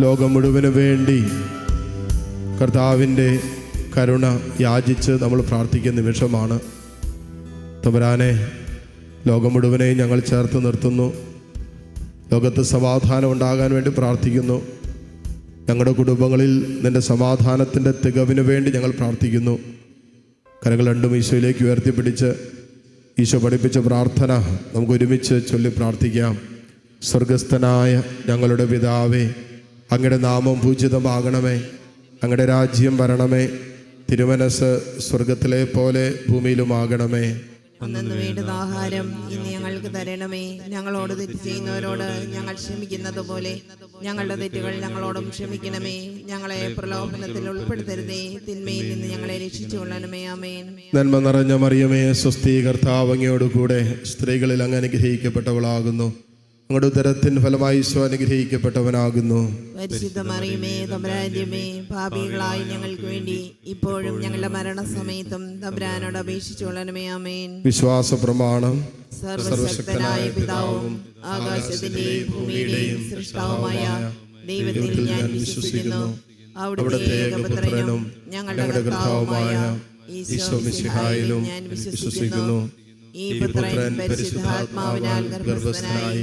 ലോകം മുഴുവൻ വേണ്ടി കർത്താവിന്റെ കരുണ യാചിച്ച് നമ്മൾ പ്രാർത്ഥിക്കുന്ന നിമിഷമാണ്. തമ്പുരാനെ ലോകം മുഴുവനെയും ഞങ്ങൾ ചേർത്ത് നിർത്തുന്നു. ലോകത്ത് സമാധാനം ഉണ്ടാകാൻ വേണ്ടി പ്രാർത്ഥിക്കുന്നു. ഞങ്ങളുടെ കുടുംബങ്ങളിൽ നിന്റെ സമാധാനത്തിന്റെ തികവിന് വേണ്ടി ഞങ്ങൾ പ്രാർത്ഥിക്കുന്നു. കരകൾ രണ്ടും ഈശോയിലേക്ക് ഉയർത്തിപ്പിടിച്ച് ഈശോ പഠിപ്പിച്ച പ്രാർത്ഥന നമുക്ക് ഒരുമിച്ച് ചൊല്ലി പ്രാർത്ഥിക്കാം. സ്വർഗസ്ഥനായ ഞങ്ങളുടെ പിതാവേ അങ്ങയുടെ നാമം പൂജിതമാകണമേ. അങ്ങയുടെ രാജ്യം വരണമേ. തിരുമനസ് സ്വർഗത്തിലെ പോലെ ഭൂമിയിലുമാകണമേ. അന്നു വേണ്ടുന്ന ആഹാരം ഇന്ന് ഞങ്ങൾക്ക് തരണമേ. ഞങ്ങളോട് തെറ്റ് ചെയ്യുന്നവരോട് ഞങ്ങൾ ക്ഷമിക്കുന്നത് പോലെ ഞങ്ങളുടെ തെറ്റുകൾ ഞങ്ങളോടും ക്ഷമിക്കണമേ. ഞങ്ങളെ പ്രലോഭനത്തിൽ ഉൾപ്പെടുത്തരുതേ. തിന്മയിൽ നിന്ന് ഞങ്ങളെ രക്ഷിച്ചുകൊള്ളണമേ. ആമേൻ. നന്മ നിറഞ്ഞ മറിയമേ സ്വസ്ഥീകർത്താവങ്ങയോടുകൂടെ കർത്താവ് കൂടെ സ്ത്രീകളിൽ അങ്ങനെ അനുഗ്രഹിക്കപ്പെട്ടവളാകുന്നു. അങ്ങയുടെ ഉദരത്തിന് ഫലമായി ഈശോ അനുഗ്രഹിക്കപ്പെട്ടവനാകുന്നു. പരിശുദ്ധ മറിയമേ തമ്പുരാന്യമേ ഭാവികളായി ഞങ്ങൾക്ക് വേണ്ടി ഇപ്പോഴും ഞങ്ങളുടെ മരണസമയത്തും തമ്പുരാനോട് അപേക്ഷിച്ചു ആമേൻ. വിശ്വാസ പ്രമാണം സർവശക്തനായ പിതാവും ആകാശത്തിന്റെയും ഭൂമിയുടെയും സൃഷ്ടാവുമായ ദൈവത്തിൽ ഞാൻ വിശ്വസിക്കുന്നു. അവിടുത്തെ ഏകപുത്രനും ഞങ്ങളുടെ കർത്താവുമായ ഈശോ മിശിഹായിലും ഞാൻ വിശ്വസിക്കുന്നു. ഈ പുത്രൻ പരിശുദ്ധാത്മാവിനാൽ ഗർഭസ്ഥനായി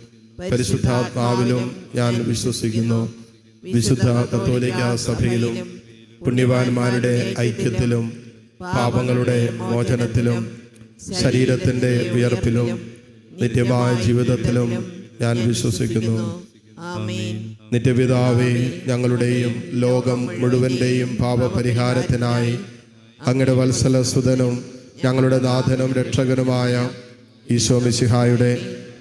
പരിശുദ്ധാത്മാവിലും ഞാൻ വിശ്വസിക്കുന്നു. വിശുദ്ധ കത്തോലിക്ക സഭയിലും പുണ്യവാന്മാരുടെ ഐക്യത്തിലും പാപങ്ങളുടെ മോചനത്തിലും ശരീരത്തിന്റെ ഉയർപ്പിലും നിത്യമായ ജീവിതത്തിലും ഞാൻ വിശ്വസിക്കുന്നു. നിത്യപിതാവെ ഞങ്ങളുടെയും ലോകം മുഴുവന്റെയും പാപപരിഹാരത്തിനായി അങ്ങയുടെ വത്സല സുതനും ഞങ്ങളുടെ നാഥനും രക്ഷകനുമായ ഈശോ മിശിഹായുടെ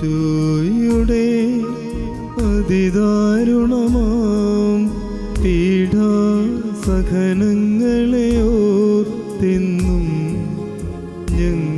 ഈശോയുടെ അതിദാരുണമാം പീഡാസഹനങ്ങളെ തിന്നും ഞങ്ങളുടെ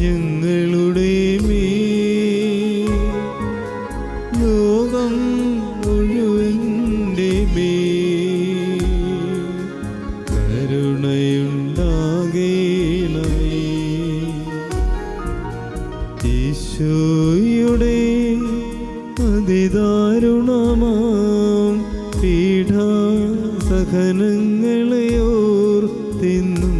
ഞങ്ങളുടെ മേ ലോകം മുഴുവന്റെ മേ കരുണയുണ്ടാകേണമേ. ഈശോയുടെ അതിദാരുണമാം പീഠാസഹനങ്ങളെയോർ തിന്നും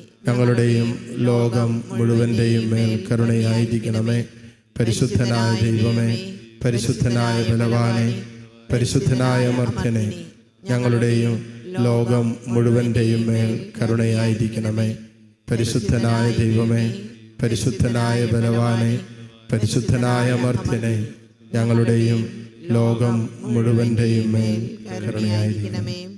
ഞങ്ങളുടെയും ലോകം മുഴുവന്റെയും മേൽ കരുണയായിരിക്കണമേ. പരിശുദ്ധനായ ദൈവമേ പരിശുദ്ധനായ ബലവാനെ പരിശുദ്ധനായ മർദ്ദനെ ഞങ്ങളുടെയും ലോകം മുഴുവന്റെയും മേൽ കരുണയായിരിക്കണമേ. പരിശുദ്ധനായ ദൈവമേ പരിശുദ്ധനായ ബലവാനെ പരിശുദ്ധനായ മർദ്ദനെ ഞങ്ങളുടെയും ലോകം മുഴുവന്റെയും മേൽ കരുണയായിരിക്കണമേ.